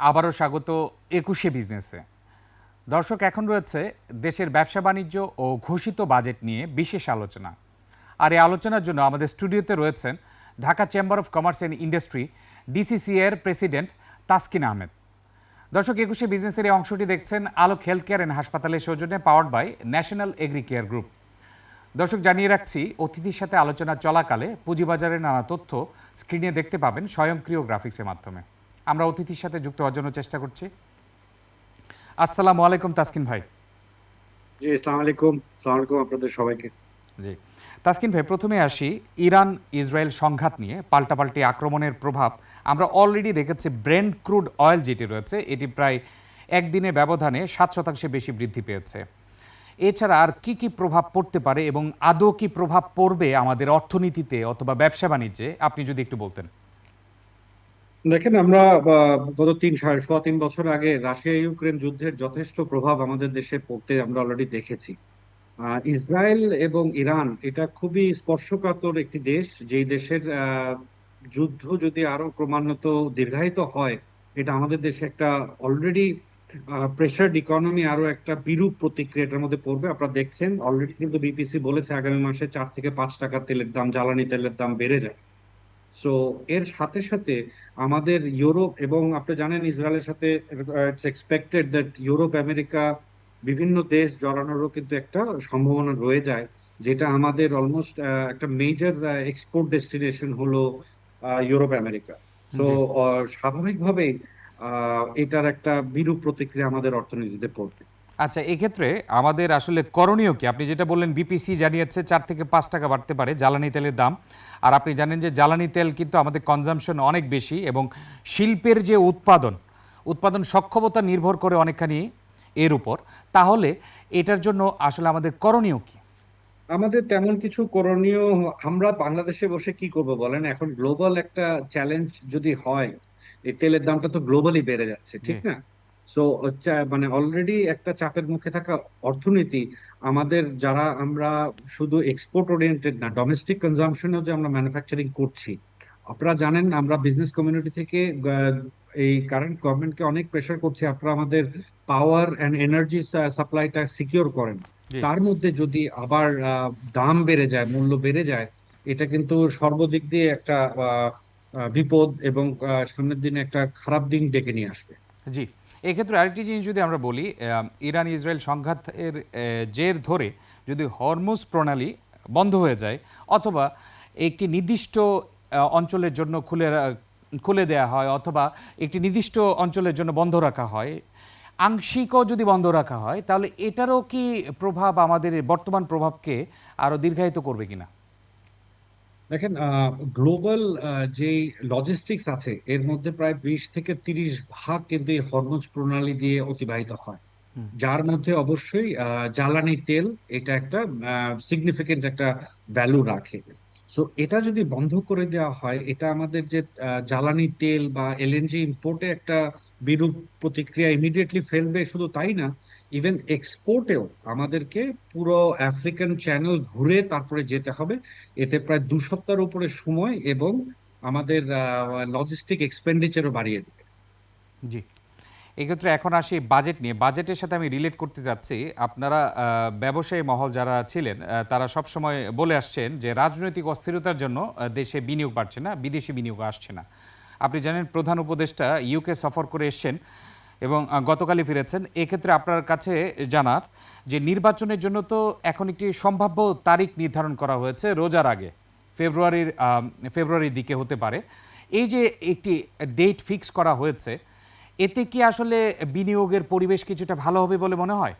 আবারও স্বাগত একুশে বিজনেসে। দর্শক, এখন রয়েছে দেশের ব্যবসা বাণিজ্য ও ঘোষিত বাজেট নিয়ে বিশেষ আলোচনা। আর এই আলোচনার জন্য আমাদের স্টুডিওতে রয়েছেন Dhaka chamber of commerce and industry DCC এর প্রেসিডেন্ট তাসকিন আহমেদ। দর্শক, একুশে বিজনেসের এই অংশটি দেখছেন আলোক হেলথ কেয়ার অ্যান্ড হাসপাতালের সৌজন্যে powered by National Agri Care Group. দর্শক, জানিয়ে রাখছি, অতিথির সাথে আলোচনা চলাকালে পুঁজিবাজারের নানা তথ্য স্ক্রিনে দেখতে পাবেন স্বয়ংক্রিয় গ্রাফিক্সের মাধ্যমে। আমরা অতিথির সাথে যুক্ত হওয়ার জন্য চেষ্টা করছি। আসসালামু আলাইকুম তাসকিন ভাই। জি আসসালামু আলাইকুম। আসসালামু আলাইকুম আপনাদের সবাইকে। জি। তাসকিন ভাই প্রথমে আসি ইরান ইসরায়েল সংঘাত নিয়ে পাল্টাপাল্টি আক্রমণের প্রভাব। আমরা অলরেডি দেখেছি ব্রেন্ড ক্রুড অয়েল যেটি রয়েছে এটি প্রায় একদিনে ব্যবধানে সাত শতাংশে বেশি বৃদ্ধি পেয়েছে। এছাড়া আর কি কি প্রভাব পড়তে পারে এবং আদৌ কি প্রভাব পড়বে আমাদের অর্থনীতিতে অথবা ব্যবসা বাণিজ্যে আপনি যদি একটু বলতেন। দেখেন, আমরা গত তিন, সাড়ে সোয়া তিন বছর আগে রাশিয়া ইউক্রেন যুদ্ধের যথেষ্ট প্রভাব আমাদের দেশে পড়তে আমরা অলরেডি দেখেছি। ইসরায়েল এবং ইরান, এটা খুবই স্পর্শকাতর একটি দেশ, যেই দেশের যুদ্ধ যদি আরও ক্রমান্বত দীর্ঘায়িত হয়, এটা আমাদের দেশে একটা অলরেডি প্রেশার ইকোনমি আরও একটা বিরূপ প্রতিক্রিয়া এটার মধ্যে পড়বে। আপনারা দেখছেন অলরেডি কিন্তু বিপিসি বলেছে, আগামী মাসে চার থেকে পাঁচ টাকা তেলের দাম, জ্বালানি তেলের দাম বেড়ে যায়। সো এর সাথে সাথে আমাদের ইউরোপ এবং আপনি জানেন ইসরায়েলের সাথে it's expected that Europe America বিভিন্ন দেশ জড়ানোরও কিন্তু একটা সম্ভাবনা রয়ে যায় যেটা আমাদের অলমোস্ট একটা মেজর এক্সপোর্ট ডেস্টিনেশন হলো ইউরোপ আমেরিকা। তো স্বাভাবিকভাবেই আহ, এটার একটা বিরূপ প্রতিক্রিয়া আমাদের অর্থনীতিতে পড়বে। আচ্ছা এক্ষেত্রে আমাদের আসলে করণীয় কি? আপনি যেটা বললেন বিপিসি জানিয়েছে চার থেকে পাঁচ টাকা বাড়তে পারে জ্বালানি তেলের দাম। আর আপনি জানেন যে জ্বালানি তেল কিন্তু আমাদের কনজামশন অনেক বেশি এবং শিল্পের যে উৎপাদন উৎপাদন সক্ষমতা নির্ভর করে অনেকখানি এর উপর। তাহলে এটার জন্য আসলে আমাদের করণীয় কি? আমাদের তেমন কিছু করণীয় আমরা বাংলাদেশে বসে কি করব বলেন? এখন গ্লোবাল একটা চ্যালেঞ্জ যদি হয় এই তেলের দামটা তো গ্লোবালি বেড়ে যাচ্ছে ঠিক না? সো মানে অলরেডি একটা চাপের মুখে থাকা অর্থনীতি আমাদের যারা আমরা শুধু এক্সপোর্ট ওরিয়েন্টেড না ডোমেস্টিক কনজাম্পশনেও যে আমরা ম্যানুফ্যাকচারিং করছি আপনারা জানেন আমরা বিজনেস কমিউনিটি থেকে এই কারেন্ট গভর্নমেন্টকে অনেক প্রেশার করছি আপনারা আমাদের পাওয়ার অ্যান্ড এনার্জি সাপ্লাইটা সিকিউর করেন। তার মধ্যে যদি আবার দাম বেড়ে যায় মূল্য বেড়ে যায় এটা কিন্তু সর্বদিক দিয়ে একটা বিপদ এবং সামনের দিনে একটা খারাপ দিন ডেকে নিয়ে আসবে। জি। এক্ষেত্রে আরেকটি জিনিস যদি আমরা বলি ইরান ইসরায়েল সংঘাতের জের ধরে যদি হরমুজ প্রণালী বন্ধ হয়ে যায় অথবা একটি নির্দিষ্ট অঞ্চলের জন্য খুলে খুলে দেয়া হয় অথবা একটি নির্দিষ্ট অঞ্চলের জন্য বন্ধ রাখা হয়, আংশিকও যদি বন্ধ রাখা হয়, তাহলে এটারও কি প্রভাব আমাদের বর্তমান প্রভাবকে আরও দীর্ঘায়িত করবে কিনা? দেখেন গ্লোবাল যে লজিস্টিক্স আছে এর মধ্যে প্রায় বিশ থেকে তিরিশ ভাগ কিন্তু এই হরমোজ প্রণালী দিয়ে অতিবাহিত হয়। যার মধ্যে অবশ্যই জ্বালানি তেল এটা একটা সিগনিফিকেন্ট একটা ভ্যালু রাখে। সো এটা যদি বন্ধ করে দেওয়া হয় এটা আমাদের যে জ্বালানি তেল বা এলএনজি ইম্পোর্টে একটা বিরূপ প্রতিক্রিয়া ইমিডিয়েটলি ফেলবে শুধু তাই না ইভেন এক্সপোর্টেও আমাদেরকে পুরো আফ্রিকান চ্যানেল ঘুরে তারপরে যেতে হবে। এতে প্রায় দু সপ্তাহের উপরে সময় এবং আমাদের লজিস্টিক এক্সপেন্ডিচারও বাড়িয়ে দেবে। জি। এক্ষেত্রে এখন আসি বাজেট নিয়ে। বাজেটের সাথে আমি রিলেট করতে যাচ্ছি। আপনারা ব্যবসায়ী মহল যারা ছিলেন তারা সব সময় বলে আসছেন যে রাজনৈতিক অস্থিরতার জন্য দেশে বিনিয়োগ বাড়ছে না, বিদেশি বিনিয়োগ আসছে না। আপনি জানেন প্রধান উপদেষ্টা ইউকে সফর করে এসছেন। এবং গতকালই ফিরেছেন। এক্ষেত্রে আপনার কাছে জানার যে নির্বাচনের জন্য তো এখন একটি সম্ভাব্য তারিখ নির্ধারণ করা হয়েছে রোজার আগে, ফেব্রুয়ারির ফেব্রুয়ারির দিকে হতে পারে। এই যে একটি ডেট ফিক্স করা হয়েছে, এতে কি আসলে বিনিয়োগের পরিবেশ কিছুটা ভালো হবে বলে মনে হয়?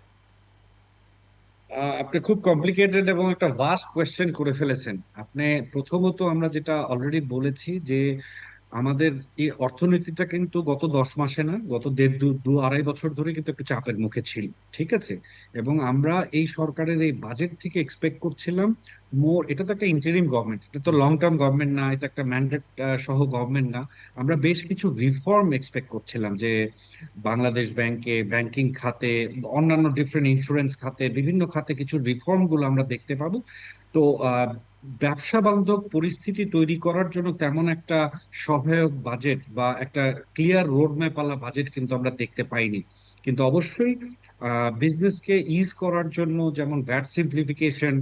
আপনি খুব কমপ্লিকেটেড এবং একটা ভাস্ট কোয়েশ্চেন করে ফেলেছেন। আপনি প্রথমত আমরা যেটা অলরেডি বলেছি যে আমাদের এই অর্থনীতিটা কিন্তু গত দশ মাসে না, গত দেড় দু আড়াই বছর ধরে কিন্তু একটু চাপের মুখে ছিল, ঠিক আছে? এবং আমরা এই সরকারের এই বাজেট থেকে এক্সপেক্ট করছিলাম মোর এটা তো একটা ইন্টারিম গভর্নমেন্ট এটা তো লং টার্ম গভর্নমেন্ট না, এটা একটা ম্যান্ডেট সহ গভর্নমেন্ট না। আমরা বেশ কিছু রিফর্ম এক্সপেক্ট করছিলাম যে বাংলাদেশ ব্যাংকে ব্যাংকিং খাতে, অন্যান্য ডিফারেন্ট ইন্স্যুরেন্স খাতে, বিভিন্ন খাতে কিছু রিফর্মগুলো আমরা দেখতে পাবো। তো ব্যবসা বান্ধব পরিস্থিতি তৈরি করার জন্য তেমন একটা সহায়ক বাজেট বা একটা ক্লিয়ার রোডম্যাপ আলা বাজেট কিন্তু আমরা দেখতে পাইনি। কিন্তু অবশ্যই বিজনেসকে ইজ করার জন্য যেমন ভ্যাট সিম্পলিফিকেশন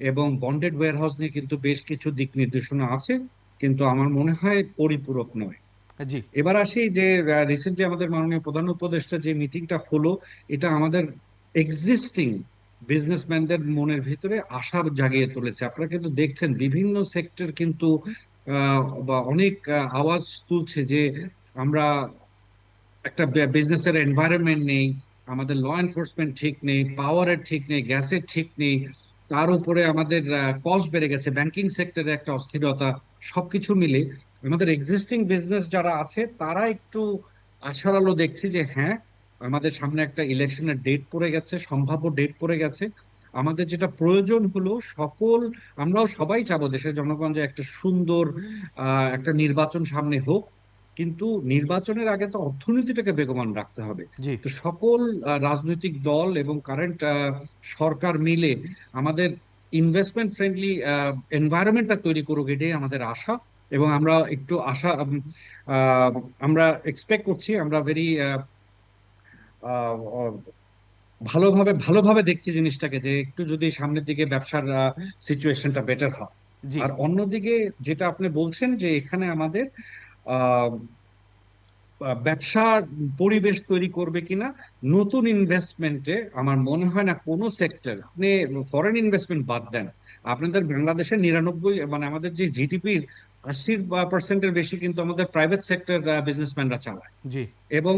এবং বন্ডেড ওয়্যারহাউস নিয়ে কিন্তু বেশ কিছু দিক নির্দেশনা আছে কিন্তু আমার মনে হয় পরিপূরক নয়। জি। এবার আসি যে রিসেন্টলি আমাদের মাননীয় প্রধান উপদেষ্টা যে মিটিংটা হলো এটা আমাদের এক্সিস্টিং বিজনেসম্যানদের মনের ভিতরে আশা জাগিয়ে তুলেছে। আপনারা কিন্তু দেখছেন বিভিন্ন সেক্টর কিন্তু বা অনেক আওয়াজ তুলছে যে আমরা একটা বিজনেসের এনভায়রনমেন্ট নেই, আমাদের ল এনফোর্সমেন্ট ঠিক নেই পাওয়ারের ঠিক নেই গ্যাসের ঠিক নেই, তার উপরে আমাদের কস্ট বেড়ে গেছে ব্যাংকিং সেক্টরে একটা অস্থিরতা, সবকিছু মিলে আমাদের এক্সিস্টিং বিজনেস যারা আছে, তারা একটু আশার আলো দেখছে যে হ্যাঁ আমাদের সামনে একটা ইলেকশনের ডেট পড়ে গেছে সম্ভাব্য ডেট পড়ে গেছে। আমাদের যেটা প্রয়োজন হলো সকল আমরাও সবাই চাবো দেশের জনগণ যে একটা সুন্দর একটা নির্বাচন সামনে হোক। কিন্তু নির্বাচনের আগে তো অর্থনীতিটাকে বেগবান রাখতে হবে। তো সকল রাজনৈতিক দল এবং কারেন্ট সরকার মিলে আমাদের ইনভেস্টমেন্ট ফ্রেন্ডলি এনভায়রনমেন্টটা তৈরি করুক এটাই আমাদের আশা। এবং আমরা একটু আশা আহ, আমরা এক্সপেক্ট করছি আমরা ভেরি ভালোভাবে ভালোভাবে দেখছি জিনিসটাকে যে একটু যদি সামনের দিকে ব্যবসার সিচুয়েশনটা বেটার হয়। আর অন্যদিকে যেটা আপনি বলছেন যে এখানে আমাদের ব্যবসার পরিবেশ তৈরি করবে কিনা নতুন ইনভেস্টমেন্টে আমার মনে হয় না কোনো সেক্টর আপনি ফরেন ইনভেস্টমেন্ট বাদ দেন। আপনাদের বাংলাদেশের নিরানব্বই মানে আমাদের যে জিডিপির আশি পার্সেন্টের বেশি কিন্তু আমাদের প্রাইভেট সেক্টর বিজনেসম্যানরা চালায়। জি। এবং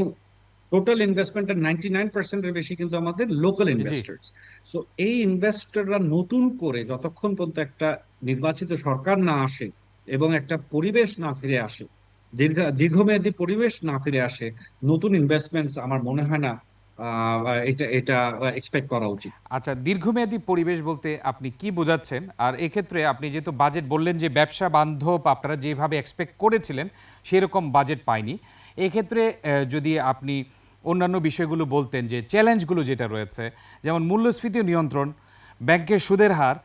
টোটাল ইনভেস্টমেন্টের নাইনটি নাইন পার্সেন্টের বেশি কিন্তু আমাদের লোকাল ইনভেস্টার্স সো এই ইনভেস্টররা নতুন করে যতক্ষণ পর্যন্ত একটা নির্বাচিত সরকার না আসে এবং একটা পরিবেশ না ফিরে আসে দীর্ঘ দীর্ঘমেয়াদী পরিবেশ না ফিরে আসে নতুন ইনভেস্টমেন্টস আমার মনে হয় না এটা এটা এক্সপেক্ট করা উচিত। আচ্ছা দীর্ঘমেয়াদী পরিবেশ বলতে আপনি কি বোঝাচ্ছেন? আর এক্ষেত্রে আপনি যেহেতু বাজেট বললেন যে ব্যবসা বান্ধব আপনারা যেভাবে এক্সপেক্ট করেছিলেন সেরকম বাজেট পায়নি এক্ষেত্রে যদি আপনি অন্যান্য বিষয়গুলো বলতেন যে চ্যালেঞ্জগুলো যেটা রয়েছে, যেমন মূল্যস্ফীতি নিয়ন্ত্রণ, ব্যাংকের সুদের হার,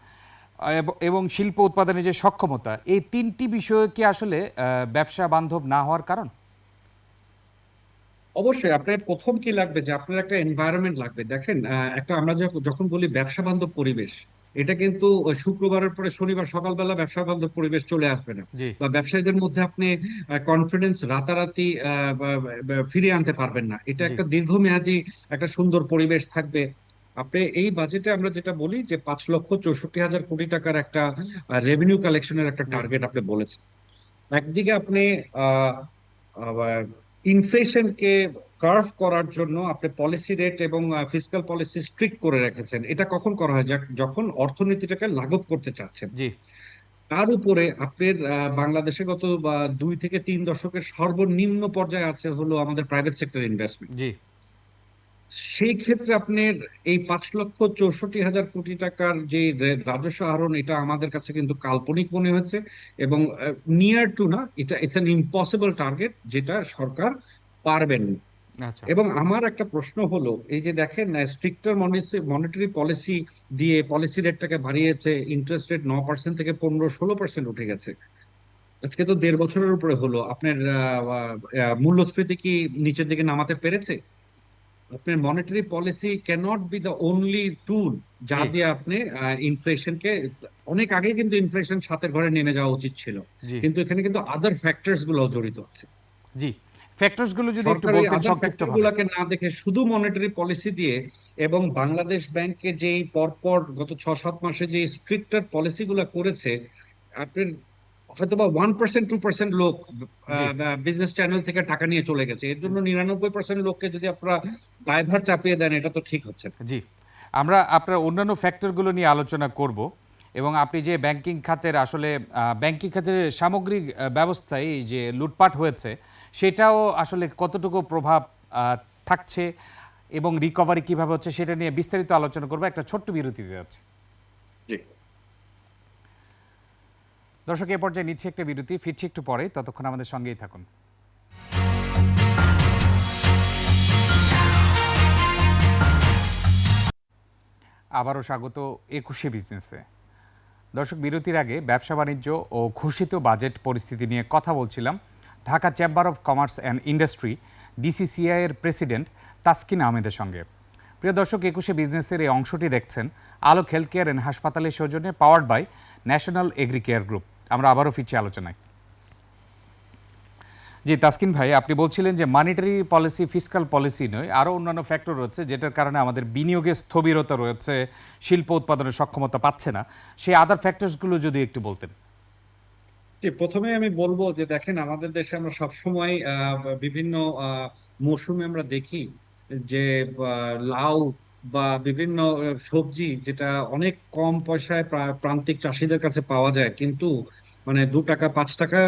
এবং শিল্প উৎপাদনের যে সক্ষমতা, এই তিনটি বিষয় কি আসলে ব্যবসা বান্ধব না হওয়ার কারণ? অবশ্যই, আপনার প্রথম কি লাগবে? যে আপনার একটা এনভায়রনমেন্ট লাগবে। দেখেন একটা আমরা যখন বলি ব্যবসা বান্ধব পরিবেশ এটা কিন্তু শুক্রবারের পরে শনিবার সকালবেলা ব্যবসা বান্ধব পরিবেশ চলে আসবে না। বা ব্যবসায়ীদের মধ্যে আপনি কনফিডেন্স রাতারাতি ফিরিয়ে আনতে পারবেন না। এটা একটা দীর্ঘমেয়াদী একটা সুন্দর পরিবেশ থাকবে। আপনি এই বাজেটে আমরা যেটা বলি যে পাঁচ লক্ষ চৌষট্টি হাজার কোটি টাকার একটা রেভিনিউ কালেকশনের একটা টার্গেট আপনি বলেছেন। একদিকে আপনি ইনফ্লেশনকে কার্ভ করার জন্য আপনি পলিসি রেট এবং ফিজিক্যাল পলিসি স্ট্রিক্ট করে রেখেছেন। এটা কখন করা হয়? যখন অর্থনীতিটাকে লাঘব করতে চাচ্ছেন। জি। তার উপরে আপনার বাংলাদেশে গত বা, দুই থেকে তিন দশকের সর্বনিম্ন পর্যায়ে আছে হলো আমাদের প্রাইভেট সেক্টর ইনভেস্টমেন্ট জি। সেই ক্ষেত্রে আপনার এই পাঁচ লক্ষ চৌষট্টি হাজার কোটি টাকার যে রাজস্ব আহরণ এটা আমাদের কাছে কিন্তু কাল্পনিক মনে হচ্ছে এবং নিয়ার টু না এটা ইটস অ্যান ইম্পসিবল টার্গেট যেটা সরকার পারবেন না আচ্ছা। এবং আমার একটা প্রশ্ন হলো এই যে দেখেন স্ট্রিক্টার মনিটারি পলিসি দিয়ে পলিসি রেটটাকে বাড়িয়েছে ইন্টারেস্ট রেট ন পার্সেন্ট থেকে পনেরো ষোলো পার্সেন্ট উঠে গেছে। আজকে তো দেড় বছরের উপরে হলো। আপনার মূল্যস্ফীতি কি নিচের দিকে নামাতে পেরেছে? আপনার monetary policy cannot be the only tool যা দিয়ে আপনি ইনফ্লেশনকে অনেক আগে কিন্তু ইনফ্লেশন সাতের ঘরে নেমে যাওয়া উচিত ছিল। কিন্তু এখানে কিন্তু আদার ফ্যাক্টরসগুলো জড়িত আছে। জি। ফ্যাক্টরসগুলো যদি একটু বলতেন সংক্ষিপ্তভাবে না দেখে শুধু মনিটারি পলিসি দিয়ে এবং বাংলাদেশ ব্যাংকে যেই পরপর গত ছ সাত মাসে যে স্ট্রিক্টার পলিসি গুলা করেছে আপনার হয়তো বা ওয়ান পার্সেন্ট টু পার্সেন্ট লোক বিজনেস চ্যানেল থেকে টাকা নিয়ে চলে গেছে। এর জন্য নিরানব্বই পার্সেন্ট লোককে যদি আপনারা দায়ভার চাপিয়ে দেন এটা তো ঠিক হচ্ছে। জি। আমরা আপনার অন্যান্য ফ্যাক্টরগুলো নিয়ে আলোচনা করব এবং আপনি যে ব্যাংকিং খাতের আসলে ব্যাংকিং খাতের সামগ্রিক ব্যবস্থায় যে লুটপাট হয়েছে সেটাও আসলে কতটুকু প্রভাব থাকছে এবং রিকভারি কীভাবে হচ্ছে সেটা নিয়ে বিস্তারিত আলোচনা করব। একটা ছোট্ট বিরতিতে যাচ্ছে। জি। দর্শক, এ পর্যায়ে নিচ্ছে একটা বিরতি, ফিরছি একটু পরে, ততক্ষণ আমাদের সঙ্গেই থাকুন। আবারও স্বাগত একুশে বিজনেসে। দর্শক, বিরতির আগে ব্যবসা বাণিজ্য ও ঘোষিত বাজেট পরিস্থিতি নিয়ে কথা বলছিলাম Dhaka chamber of commerce and industry DCCI এর প্রেসিডেন্ট তাসকিন আহমেদের সঙ্গে। প্রিয় দর্শক, একুশে বিজনেসের এই অংশটি দেখছেন আলোক হেলথ কেয়ার অ্যান্ড হাসপাতালের সৌজন্যে powered by National Agri Care Group. আমরা আবারও ফিরছি আলোচনায়। জি, তাসকিন ভাই, আপনি বলছিলেন যে মানিটারি পলিসি ফিসকাল পলিসি নয়, আরও অন্যান্য ফ্যাক্টর রয়েছে যেটার কারণে আমাদের বিনিয়োগের স্থবিরতা রয়েছে, শিল্প উৎপাদনের সক্ষমতা পাচ্ছে না। সেই আদার ফ্যাক্টরসগুলো যদি একটু বলতেন। প্রথমে আমি বলব যে দেখেন, আমাদের দেশে আমরা সবসময় বিভিন্ন মৌসুমে আমরা দেখি যে লাউ বা বিভিন্ন সবজি যেটা অনেক কম পয়সায় প্রান্তিক চাষিদের কাছে পাওয়া যায় কিন্তু মানে দু টাকা পাঁচ টাকা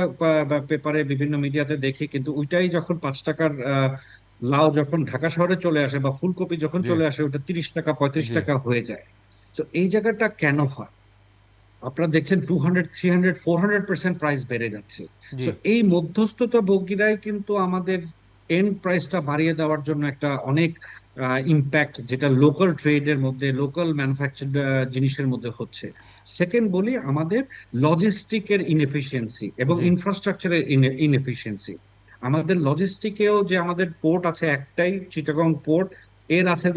পেপারে বিভিন্ন মিডিয়াতে দেখি কিন্তু ওইটাই যখন পাঁচ টাকার লাউ যখন ঢাকা শহরে চলে আসে বা ফুলকপি যখন চলে আসে ওটা তিরিশ টাকা পঁয়ত্রিশ টাকা হয়ে যায়। তো এই জায়গাটা কেন হয়? আপনারা দেখছেন two hundred three hundred four hundred percent price বেড়ে যাচ্ছে। তো এই মধ্যস্থতা ভোগীরাই কিন্তু আমাদের এন্ড প্রাইসটা বাড়িয়ে দেওয়ার জন্য একটা অনেক ইম্প্যাক্ট যেটা লোকাল ট্রেডের মধ্যে লোকাল ম্যানুফ্যাকচার জিনিসের মধ্যে হচ্ছে। সেকেন্ড বলি আমাদের লজিস্টিকের ইনএফিসিয়েন্সি এবং ইনফ্রাস্ট্রাকচারের ইনএফিসিয়েন্সি আমাদের লজিস্টিকেও যে আমাদের পোর্ট আছে একটাই চিটাগং পোর্ট এর আছে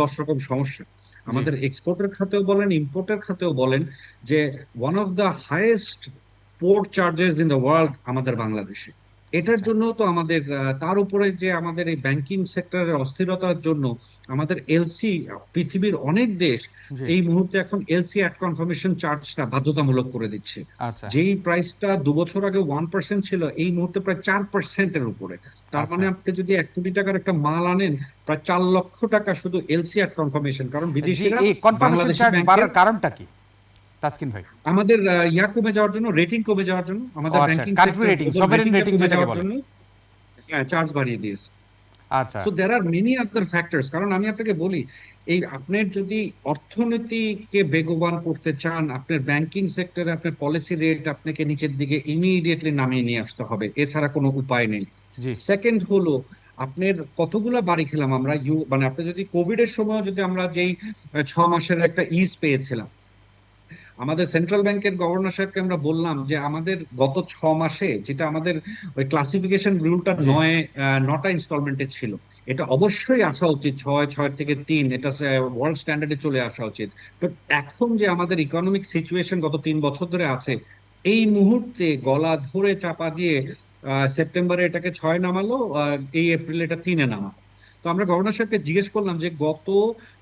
দশ রকম সমস্যা। আমাদের এক্সপোর্টের খাতেও বলেন ইম্পোর্টের খাতেও বলেন যে one of the highest port charges in the world আমাদের বাংলাদেশে। এটার আচ্ছা। জন্য তো আমাদের তার উপরে যে আমাদের এই ব্যাংকিং সেক্টরের অস্থিরতার জন্য আমাদের এলসি পৃথিবীর অনেক দেশ এই মুহূর্তে এখন এলসি অ্যাট কনফার্মেশন চার্জটা বাধ্যতামূলক করে দিচ্ছে। আচ্ছা। যেই প্রাইসটা দু বছর আগে ওয়ান পার্সেন্ট ছিল এই মুহূর্তে প্রায় চার পার্সেন্টের উপরে। তার আচ্ছা। মানে আপনি যদি এক কোটি টাকার একটা মাল আনেন প্রায় চার লক্ষ টাকা শুধু এলসি অ্যাট কনফার্মেশন কারণ এই কনফার্মেশন চার্জ বাড়ার কারণটা কি? তাসকিন ভাই। আমাদের ইয়া কমে যাওয়ার জন্য রেটিং কমে যাওয়ার জন্য আমাদের banking country rating, sovereign rating যেটাকে বলে। হ্যাঁ চার্জ বাড়িয়ে দিয়েছে। আচ্ছা। So there are many other factors কারণ আমি আপনাকে বলি এই আপনার যদি অর্থনীতিকে বেগবান করতে চান আপনার ব্যাংকিং সেক্টরে আপনার পলিসি রেট আপনাকে নিচের দিকে ইমিডিয়েটলি নামিয়ে নিয়ে আসতে হবে এছাড়া কোনো উপায় নেই। সেকেন্ড হলো আপনার কতগুলো বাড়ি খেলাম আমরা ইউ মানে আপনি যদি কোভিড এর সময় যদি আমরা যেই ছ মাসের একটা ইজ পেয়েছিলাম আমাদের সেন্ট্রাল ব্যাংকের গভর্নর সাহেবকে আমরা বললাম যে আমাদের গত ছ মাসে যেটা আমাদের ওই ক্লাসিফিকেশন রুলটা নয় নটা ইনস্টলমেন্টে ছিল। এটা অবশ্যই আসা উচিত ছয় ছয় থেকে তিন এটা ওয়ার্ল্ড স্ট্যান্ডার্ডে চলে আসা উচিত। বাট এখন যে আমাদের ইকোনমিক সিচুয়েশন গত তিন বছর ধরে আছে এই মুহূর্তে গলা ধরে চাপা দিয়ে আহ, সেপ্টেম্বরে এটাকে ছয় নামালো এই এপ্রিল এটা তিনে নামালো। তো আমরা গভর্নর সাহেবকে জিজ্ঞেস করলাম যে গত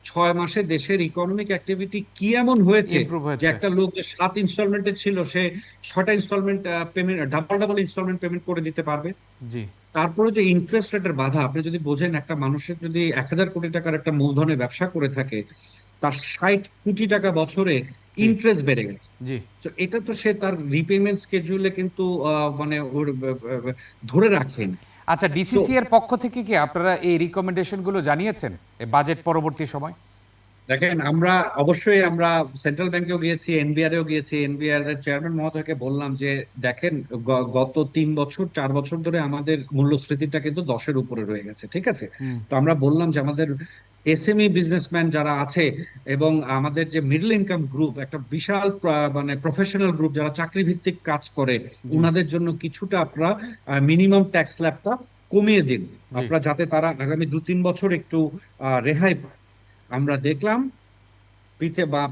ছয় মাসে দেশের ইকোনমিক অ্যাক্টিভিটি কি এমন হয়েছে? যে একটা লোক যে সাত ইনস্টলমেন্টে ছিল সে ছটা instalment payment double double instalment payment করে দিতে পারবে। জি। তারপরে যে ইন্টারেস্ট রেটের বাধা আপনি যদি বোঝেন একটা মানুষের যদি এক হাজার কোটি টাকার একটা মূলধনে ব্যবসা করে থাকে তার ষাট কোটি টাকা বছরে ইন্টারেস্ট বেড়ে গেছে। তো এটা তো সে তার রিপেমেন্ট স্কেজুলে কিন্তু মানে ওর ধরে রাখেন। আচ্ছা ডিসিসি এর পক্ষ থেকে কি আপনারা এই রিকমেন্ডেশনগুলো জানিয়েছেন? বাজেট পরবর্তী সময়? দেখেন আমরা অবশ্যই আমরা সেন্ট্রাল ব্যাংকেও গিয়েছি এনবিআর এও গিয়েছি। এনবিআর এর চেয়ারম্যান মহোদয়কে বললাম যে দেখেন গত তিন বছর চার বছর ধরে আমাদের মূল্যস্ফীতিটা কিন্তু দশের উপরে রয়ে গেছে ঠিক আছে? তো আমরা বললাম যে আমাদের এসএমই বিজনেসম্যান যারা আছে এবং আমাদের যে মিডল ইনকাম গ্রুপ একটা বিশাল মানে প্রফেশনাল গ্রুপ যারা চাকরি ভিত্তিক কাজ করে ওনাদের জন্য কিছুটা আপনারা মিনিমাম ট্যাক্স স্ল্যাবটা কমিয়ে দিন। আপনারা যাতে তারা আগামী দু তিন বছর একটু রেহাই পায়। আমরা দেখলাম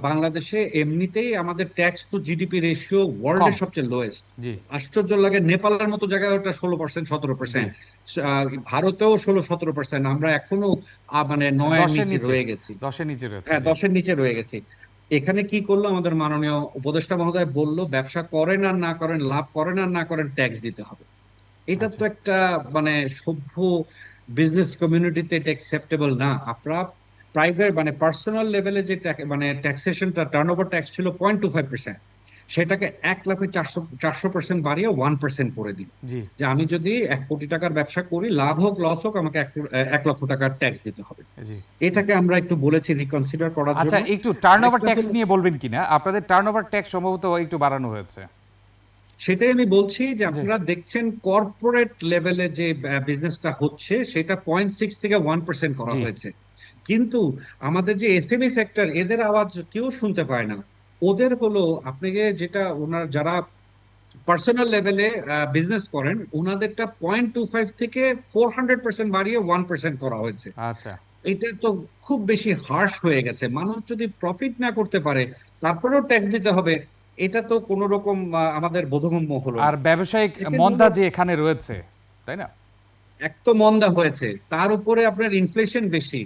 বাংলাদেশে এমনিতেই আমাদের ট্যাক্স টু জিডিপি রেশিও ওয়ার্ল্ডের কম। সবচেয়ে লোয়েস্ট আশ্চর্য লাগে নেপালের মতো জায়গায় ওটা ষোলো পার্সেন্ট সতেরো পার্সেন্ট ভারতেও ষোলো সতেরো পার্সেন্ট আমরা এখনও মানে নয়ের নিচে। রয়ে গেছি। দশের নিচে হ্যাঁ দশের নিচে রয়ে গেছি। এখানে কি করল আমাদের মাননীয় উপদেষ্টা মহোদয়? বলল ব্যবসা করেন আর না করেন লাভ করেন আর না করেন ট্যাক্স দিতে হবে। এটা তো আচ্ছা। একটা মানে সভ্য বিজনেস কমিউনিটিতে এটা অ্যাকসেপ্টেবল না। আপনারা প্রাইভেট মানে পার্সোনাল লেভেলে যে মানে ট্যাক্সেশনটা টার্ন ওভার ট্যাক্স ছিল পয়েন্ট টু ফাইভ পার্সেন্ট সেটাকে এক লাখে চারশো চারশো পার্সেন্ট বাড়িয়ে ওয়ান পার্সেন্ট করে দিল। যে আমি যদি এক কোটি টাকার ব্যবসা করি লাভ হোক লস হোক আমাকে এক লক্ষ টাকার ট্যাক্স দিতে হবে। এটাকে আমরা একটু বলেছি রিকনসিডার করার আচ্ছা একটু টার্ন ওভার ট্যাক্স নিয়ে বলবেন কিনা? আপনাদের টার্ন ওভার ট্যাক্স সম্ভবত একটু বাড়ানো হয়েছে। সেটাই আমি বলছি যে আপনারা দেখছেন কর্পোরেট লেভেলে যে বিজনেসটা হচ্ছে সেটা পয়েন্ট সিক্স থেকে ওয়ান পার্সেন্ট করা হয়েছে। কিন্তু আমাদের যে এসএমই সেক্টর এদের আওয়াজ কেউ শুনতে পায় না। ওদের হলো আপনাকে যেটা ওনার যারা পার্সোনাল লেভেলে বিজনেস করেন ওনাদেরটা পয়েন্ট টু ফাইভ থেকে ফোর হান্ড্রেড পার্সেন্ট বাড়িয়ে ওয়ান পার্সেন্ট করা হয়েছে। আচ্ছা। এটা তো খুব বেশি হার্শ হয়ে গেছে। মানুষ যদি প্রফিট না করতে পারে তারপরেও ট্যাক্স দিতে হবে এটা তো কোনো রকম আমাদের বোধগম্য হলো আর ব্যবসায়িক মন্দা যে এখানে রয়েছে তাই না? এক তো মন্দা হয়েছে তার উপরে আপনার ইনফ্লেশন বেশি।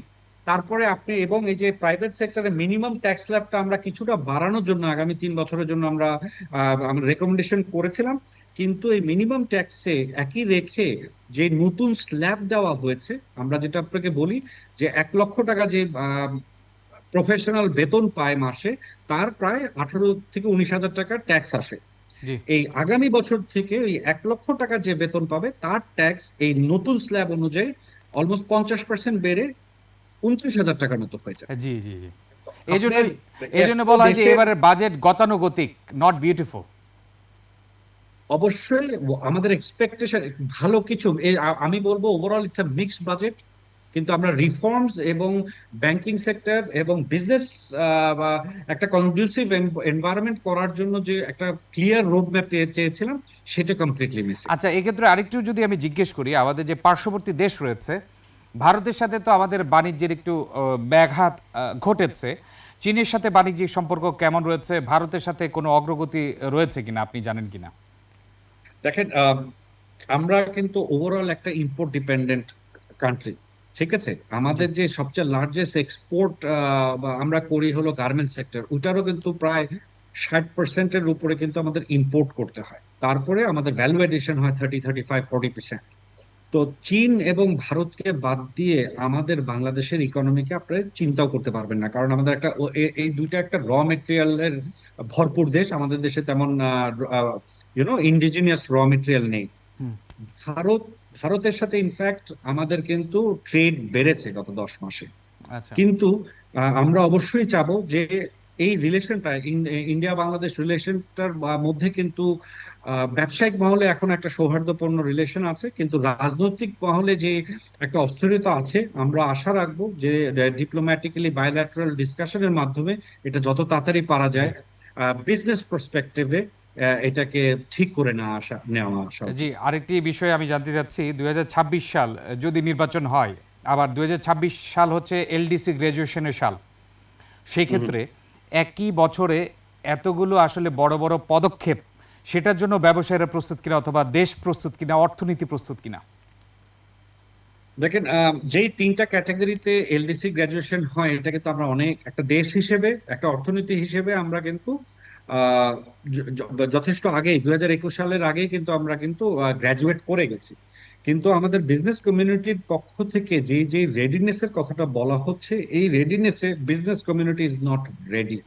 তারপরে আপনি এবং এই যে প্রাইভেট সেক্টরে মিনিমাম ট্যাক্স স্ল্যাবটা আমরা কিছুটা বাড়ানোর জন্য আগামী তিন বছরের জন্য আমরা রেকমেন্ডেশন করেছিলাম। কিন্তু এই মিনিমাম ট্যাক্সে একই রেখে যে নতুন স্ল্যাব দেওয়া হয়েছে আমরা যেটা আপনাকে বলি যে এক লক্ষ টাকা যে প্রফেশনাল বেতন পায় মাসে তার প্রায় আঠারো থেকে উনিশ হাজার টাকা ট্যাক্স আসে। এই আগামী বছর থেকে ওই এক লক্ষ টাকা যে বেতন পাবে তার ট্যাক্স এই নতুন স্ল্যাব অনুযায়ী অলমোস্ট পঞ্চাশ পার্সেন্ট বেড়ে উনত্রিশ হাজার টাকার মতো হয়ে যায় জি জি জি। এই জন্য এই জন্য বলা হয় যে এবারের বাজেট গতানুগতিক নট বিউটিফুল অবশ্যই আমাদের এক্সপেকটেশন ভালো কিছু আমি বলব overall it's a mixed budget কিন্তু আমরা রিফর্মস এবং ব্যাংকিং সেক্টর এবং বিজনেস বা একটা কনডিউসিভ এনভায়রনমেন্ট করার জন্য যে একটা ক্লিয়ার রোড ম্যাপ চেয়েছিলাম সেটা কমপ্লিটলি মিসিং আচ্ছা এক্ষেত্রে আরেকটু যদি আমি জিজ্ঞেস করি আমাদের যে পার্শ্ববর্তী দেশ রয়েছে ভারতের সাথে তো আমাদের বাণিজ্যের একটু ব্যাঘাত ঘটেছে। চীনের সাথে বাণিজ্যিক সম্পর্ক কেমন রয়েছে? ভারতের সাথে কোনো অগ্রগতি রয়েছে কিনা? আপনি জানেন কিনা? দেখেন আমরা কিন্তু ওভারঅল একটা ইম্পোর্ট ডিপেন্ডেন্ট কান্ট্রি ঠিক আছে? আমাদের যে সবচেয়ে লার্জেস্ট এক্সপোর্ট আমরা করি হলো গার্মেন্ট সেক্টর ওটারও কিন্তু প্রায় ষাট পার্সেন্টের উপরে কিন্তু আমাদের ইম্পোর্ট করতে হয়। তারপরে আমাদের ভ্যালু এডিশন হয় thirty thirty five forty percent তো চীন এবং ভারতকে বাদ দিয়ে আমাদের বাংলাদেশের ইকোনমিকে আপনি চিন্তাও করতে পারবেন না। কারণ আমাদের একটা এই দুইটা একটা র মেটেরিয়ালের ভরপুর দেশ। আমাদের দেশে তেমন ইউনো ইন্ডিজিনিয়াস র মেটেরিয়াল নেই। ভারত ভারতের সাথে ইনফ্যাক্ট আমাদের কিন্তু ট্রেড বেড়েছে গত দশ মাসে। আচ্ছা। কিন্তু আমরা অবশ্যই চাবো যে এই রিলেশনটা ইন্ডিয়া বাংলাদেশ রিলেশনটার মধ্যে কিন্তু ব্যবসায়িক মহলে এখন একটা সৌহার্দ্যপূর্ণ রিলেশন আছে কিন্তু রাজনৈতিক মহলে যে একটা অস্থিরতা আছে আমরা আশা রাখব যে ডিপ্লোম্যাটিক্যালি বায়োল্যাটারাল ডিসকাশনের মাধ্যমে এটা যত তাড়াতাড়ি পারা যায় বিজনেস পার্সপেক্টিভে এটাকে ঠিক করে নেওয়া আসা নেওয়া আসা জি আরেকটি বিষয় আমি জানতে চাচ্ছি দুই হাজার ছাব্বিশ সাল যদি নির্বাচন হয় আবার দুই হাজার ছাব্বিশ সাল হচ্ছে এলডিসি গ্র্যাজুয়েশনের সাল সেই ক্ষেত্রে একই বছরে এতগুলো আসলে বড় বড় পদক্ষেপ সেটার জন্য ব্যবসায়ীরা প্রস্তুত কিনা অথবা দেশ প্রস্তুত কিনা, অর্থনীতি প্রস্তুত কিনা? দেখেন যেই তিনটা ক্যাটাগরিতে এলডিসি গ্রাজুয়েশন হয়, এটাকে তো আমরা অনেক, একটা দেশ হিসেবে, একটা অর্থনীতি হিসেবে আমরা কিন্তু যথেষ্ট আগে দুই হাজার একুশ সালের আগেই কিন্তু আমরা কিন্তু গ্রাজুয়েট করে গেছি। কিন্তু আমাদের বিজনেস কমিউনিটির পক্ষ থেকে যে যে রেডিনেস এর কথাটা বলা হচ্ছে, এই রেডিনেসে business community is not ready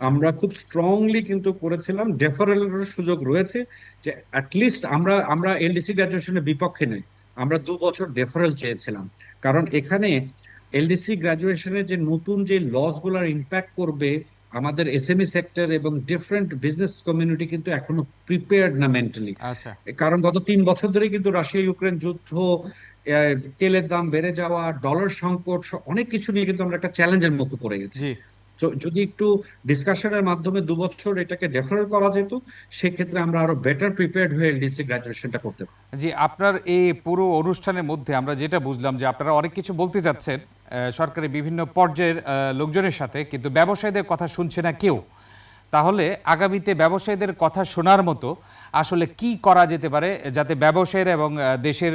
আমরা খুব স্ট্রংলি কিন্তু করেছিলাম ডেফারেলের সুযোগ রয়েছে যে অ্যাটলিস্ট আমরা আমরা এলডিসি গ্রাজুয়েশনের বিপক্ষে নেই আমরা দু বছর ডেফারেল চেয়েছিলাম। কারণ এখানে এলডিসি গ্রাজুয়েশনের যে নতুন যে লসগুলার ইম্প্যাক্ট করবে আমাদের এসএমই সেক্টর এবং ডিফারেন্ট বিজনেস কমিউনিটি কিন্তু এখনও প্রিপেয়ার্ড না মেন্টালি আচ্ছা। কারণ গত তিন বছর ধরে কিন্তু রাশিয়া ইউক্রেন যুদ্ধ তেলের দাম বেড়ে যাওয়া ডলার সংকট অনেক কিছু নিয়ে কিন্তু আমরা একটা চ্যালেঞ্জের মুখে পড়ে গেছি। যদি একটু ডিসকাশনের মাধ্যমে দু বছর এটাকে ডেফার করা যেত, সেক্ষেত্রে আমরা আরও বেটার প্রিপেয়ার্ড হয়ে এলডিসি গ্রাজুয়েশনটা করতে পারতাম। জি, আপনার এই পুরো অনুষ্ঠানের মধ্যে আমরা যেটা বুঝলাম যে আপনারা অনেক কিছু বলতে যাচ্ছেন সরকারের বিভিন্ন পর্যায়ের লোকজনের সাথে, কিন্তু ব্যবসায়ীদের কথা শুনছে না কেউ। তাহলে আগামীতে ব্যবসায়ীদের কথা শোনার মতো আসলে কি করা যেতে পারে যাতে ব্যবসায়ীরা এবং দেশের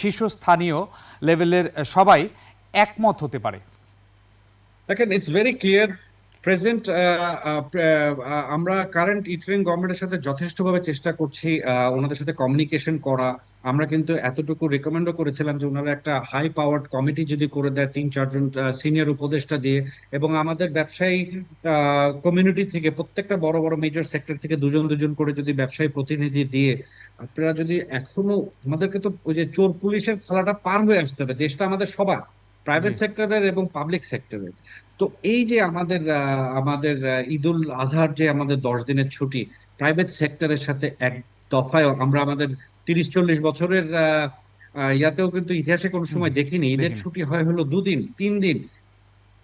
শীর্ষস্থানীয় লেভেলের সবাই একমত হতে পারে? দেখেন ইটস ভেরি ক্লিয়ার প্রেজেন্ট আমরা কারেন্ট ইটারিং গভর্নমেন্টের সাথে যথেষ্টভাবে চেষ্টা করছি আহ, ওনাদের সাথে কমিউনিকেশন করা। আমরা কিন্তু এতটুকু রেকমেন্ডও করেছিলাম যে ওনারা একটা হাই পাওয়ার্ড কমিটি যদি করে দেয় তিন চারজন সিনিয়র উপদেষ্টা দিয়ে এবং আমাদের ব্যবসায়ী কমিউনিটি থেকে প্রত্যেকটা বড় বড় মেজর সেক্টর থেকে দুজন দুজন করে যদি ব্যবসায়ী প্রতিনিধি দিয়ে আপনারা যদি এখনও আমাদেরকে তো ওই যে চোর পুলিশের খেলাটা পার হয়ে আসতে হবে দেশটা আমাদের সবার। প্রাইভেট সেক্টরের এবং পাবলিক সেক্টরের তো এই যে আমাদের আমাদের ঈদুল আজহার যে আমাদের দশ দিনের ছুটি প্রাইভেট সেক্টরের সাথে এক দফায় আমরা আমাদের তিরিশ চল্লিশ বছরের ইয়াতেও কিন্তু ইতিহাসে কোনো সময় দেখিনি। ঈদের ছুটি হয় হলো দুদিন তিন দিন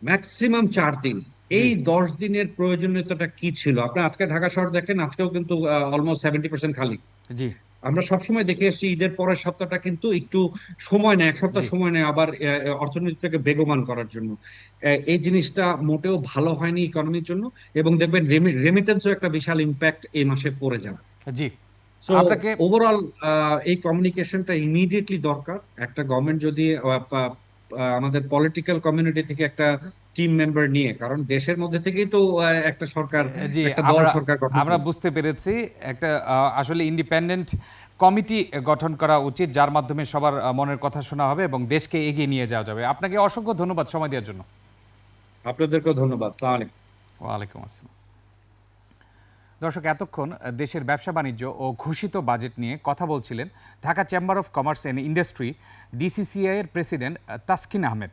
ম্যাক্সিমাম চার দিন। এই দশ দিনের প্রয়োজনীয়তাটা কি ছিল? আপনি আজকে ঢাকা শহর দেখেন আজকেও কিন্তু অলমোস্ট সেভেন্টি পার্সেন্ট খালি। জি। আমরা সবসময় দেখে এসেছি ঈদের পরের সপ্তাহটা কিন্তু একটু সময় নেয় এক সপ্তাহ সময় নেয় আবার অর্থনীতিটাকে বেগবান করার জন্য। এই জিনিসটা মোটেও ভালো হয়নি ইকোনমির জন্য এবং দেখবেন রেমিটেন্সও একটা বিশাল ইম্প্যাক্ট এই মাসে পড়ে যাবে। জি। আপনাকে ওভারঅল এই কমিউনিকেশনটা ইমিডিয়েটলি দরকার। একটা গভর্নমেন্ট যদি আমাদের পলিটিক্যাল কমিউনিটি থেকে একটা টিম মেম্বার নিয়ে কারণ দেশের মধ্যে থেকেই তো একটা সরকার একটা দল সরকার গঠন আমরা বুঝতে পেরেছি একটা আসলে ইন্ডিপেন্ডেন্ট কমিটি গঠন করা উচিত যার মাধ্যমে সবার মনের কথা শোনা হবে এবং দেশকে এগিয়ে নিয়ে যাওয়া যাবে। আপনাকে অসংখ্য ধন্যবাদ সময় দেওয়ার জন্য। আপনাদেরকেও ধন্যবাদ আলাইকুম। ওয়ালাইকুম আসসালাম। দর্শক এতক্ষণ দেশের ব্যবসা বাণিজ্য ও ঘোষিত বাজেট নিয়ে কথা বলছিলেন Dhaka chamber of commerce and industry DCCI এর প্রেসিডেন্ট তাসকিন আহমেদ।